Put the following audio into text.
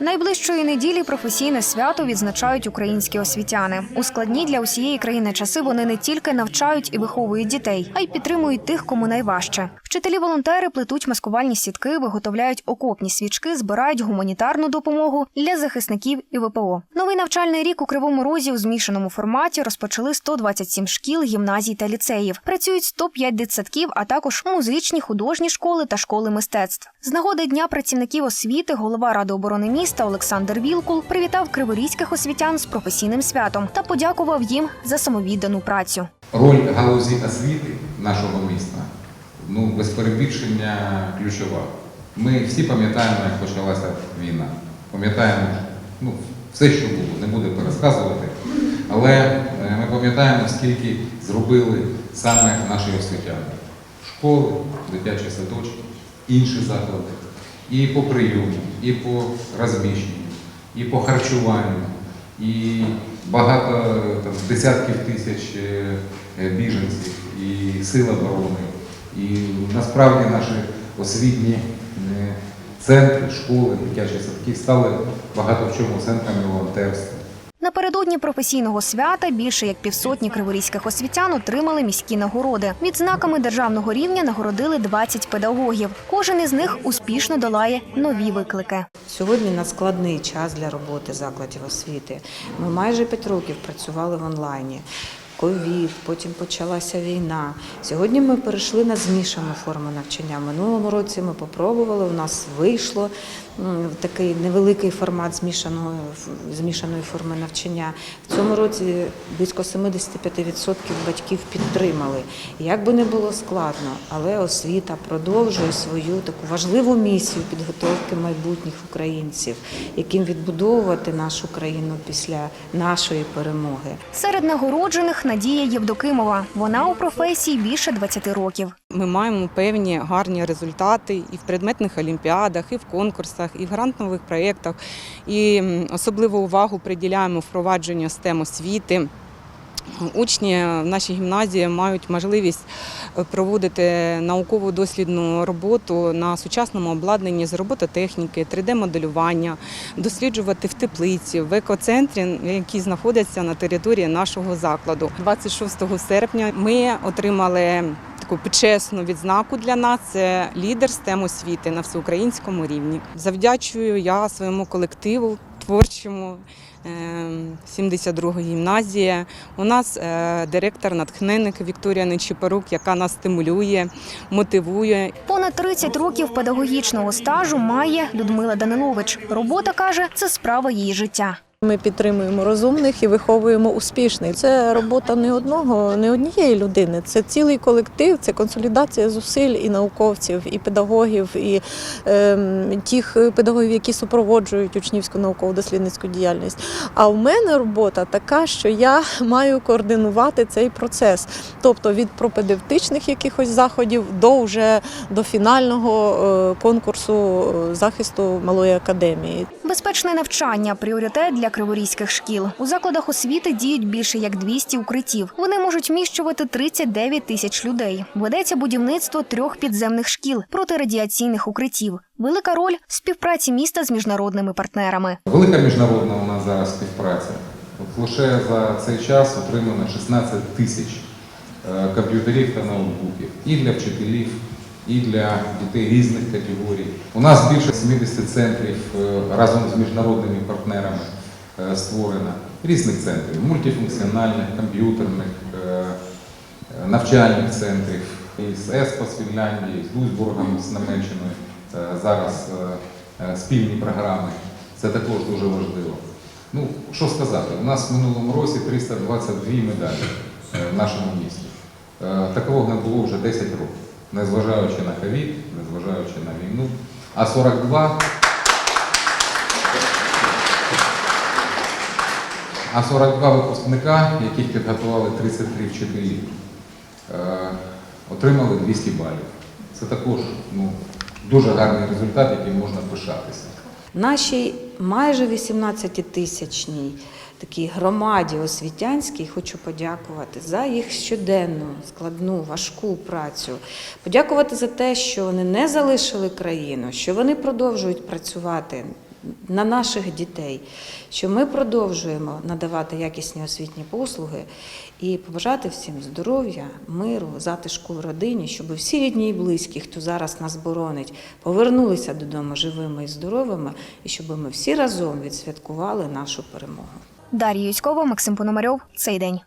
Найближчої неділі професійне свято відзначають українські освітяни. У складні для усієї країни часи вони не тільки навчають і виховують дітей, а й підтримують тих, кому найважче. Вчителі-волонтери плетуть маскувальні сітки, виготовляють окопні свічки, збирають гуманітарну допомогу для захисників і ВПО. Новий навчальний рік у Кривому Розі у змішаному форматі розпочали 127 шкіл, гімназій та ліцеїв. Працюють 105 дитсадків, а також музичні, художні школи та школи мистецтв. З нагоди Дня працівників освіти голова ради оборони міста Олександр Вілкул привітав криворізьких освітян з професійним святом та подякував їм за самовіддану працю. Роль галузі освіти нашого міста ну, без перебільшення ключова. Ми всі пам'ятаємо, як почалася війна. Пам'ятаємо ну, все, що було, не буду пересказувати. Але е, ми пам'ятаємо, скільки зробили саме наші освітяни. Школи, дитячі садочки, інші заклади. І по прийому, і по розміщенню, і по харчуванню, і багато там, десятків тисяч е, е, біженців, і сил оборони. І насправді наші освітні е, центри, школи, дитячі садки стали багато в чому центрами волонтерства. Напередодні професійного свята більше як півсотні криворізьких освітян отримали міські нагороди. Відзнаками державного рівня нагородили 20 педагогів. Кожен із них успішно долає нові виклики. Сьогодні надскладний час для роботи закладів освіти. Ми майже п'ять років працювали в онлайні. Ковід, потім почалася війна. Сьогодні ми перейшли на змішану форму навчання. Минулому році ми попробували, у нас вийшло такий невеликий формат змішаної, змішаної форми навчання. В цьому році близько 75% батьків підтримали. Як би не було складно, але освіта продовжує свою таку важливу місію підготовки майбутніх українців, яким відбудовувати нашу країну після нашої перемоги. Серед нагороджених Надія Євдокимова. Вона у професії більше 20 років. Ми маємо певні гарні результати і в предметних олімпіадах, і в конкурсах, і в грантових проєктах. І особливу увагу приділяємо впровадженню STEM освіти. Учні в нашій гімназії мають можливість е, проводити наукову дослідну роботу на сучасному обладнанні з робототехніки, 3D-моделювання, досліджувати в теплиці, в екоцентрі, які знаходяться на території нашого закладу. 26 серпня ми отримали таку почесну відзнаку для нас. Це лідер STEM освіти на всеукраїнському рівні. Завдячую я своєму колективу творчому. е, 72 гімназія. У нас е, директор натхненник Вікторія Нечіпорук, яка нас стимулює, мотивує Понад 30 років педагогічного стажу має Людмила Данилович. Робота каже, це справа її життя. Ми підтримуємо розумних і виховуємо успішних. Це робота не одного, не однієї людини. Це цілий колектив, це консолідація зусиль і науковців, і педагогів, і ем, тих педагогів, які супроводжують учнівську науково-дослідницьку діяльність. А в мене робота така, що я маю координувати цей процес, тобто від пропедевтичних якихось заходів до вже до фінального е, конкурсу е, захисту малої академії. Безпечне навчання пріоритет для криворізьких шкіл. У закладах освіти діють більше як 200 укриттів. Вони можуть вміщувати 39 тисяч людей. Ведеться будівництво трьох підземних шкіл протирадіаційних укриттів. Велика роль співпраці міста з міжнародними партнерами. Велика міжнародна у нас зараз співпраця. Лише за цей час отримано 16 тисяч е, комп'ютерів та ноутбуків і для вчителів, і для дітей різних категорій. У нас більше 70 центрів е, разом з міжнародними партнерами е, створено. Різних центрів мультифункціональних, комп'ютерних, е, навчальних центрів із ЕСПА з Фінляндії, з Дуйсбургом з Німеччиною. Зараз спільні програми. Це також дуже важливо. Ну, що сказати, у нас в минулому році 322 медалі в нашому місті. Такого не було вже 10 років, незважаючи на ковід, незважаючи на війну. А 42 А 42 випускника, яких підготували 33 вчителі, е, отримали 200 балів. Це також ну, дуже гарний результат, яким можна пишатися. Нашій майже 18-тисячній такій громаді освітянській хочу подякувати за їх щоденну, складну, важку працю. Подякувати за те, що вони не залишили країну, що вони продовжують працювати на наших дітей, що ми продовжуємо надавати якісні освітні послуги і побажати всім здоров'я, миру, затишку в родині, щоб всі рідні і близькі, хто зараз нас боронить, повернулися додому живими і здоровими, і щоб ми всі разом відсвяткували нашу перемогу. Дар'я Юськова, Максим Пономарьов. Цей день.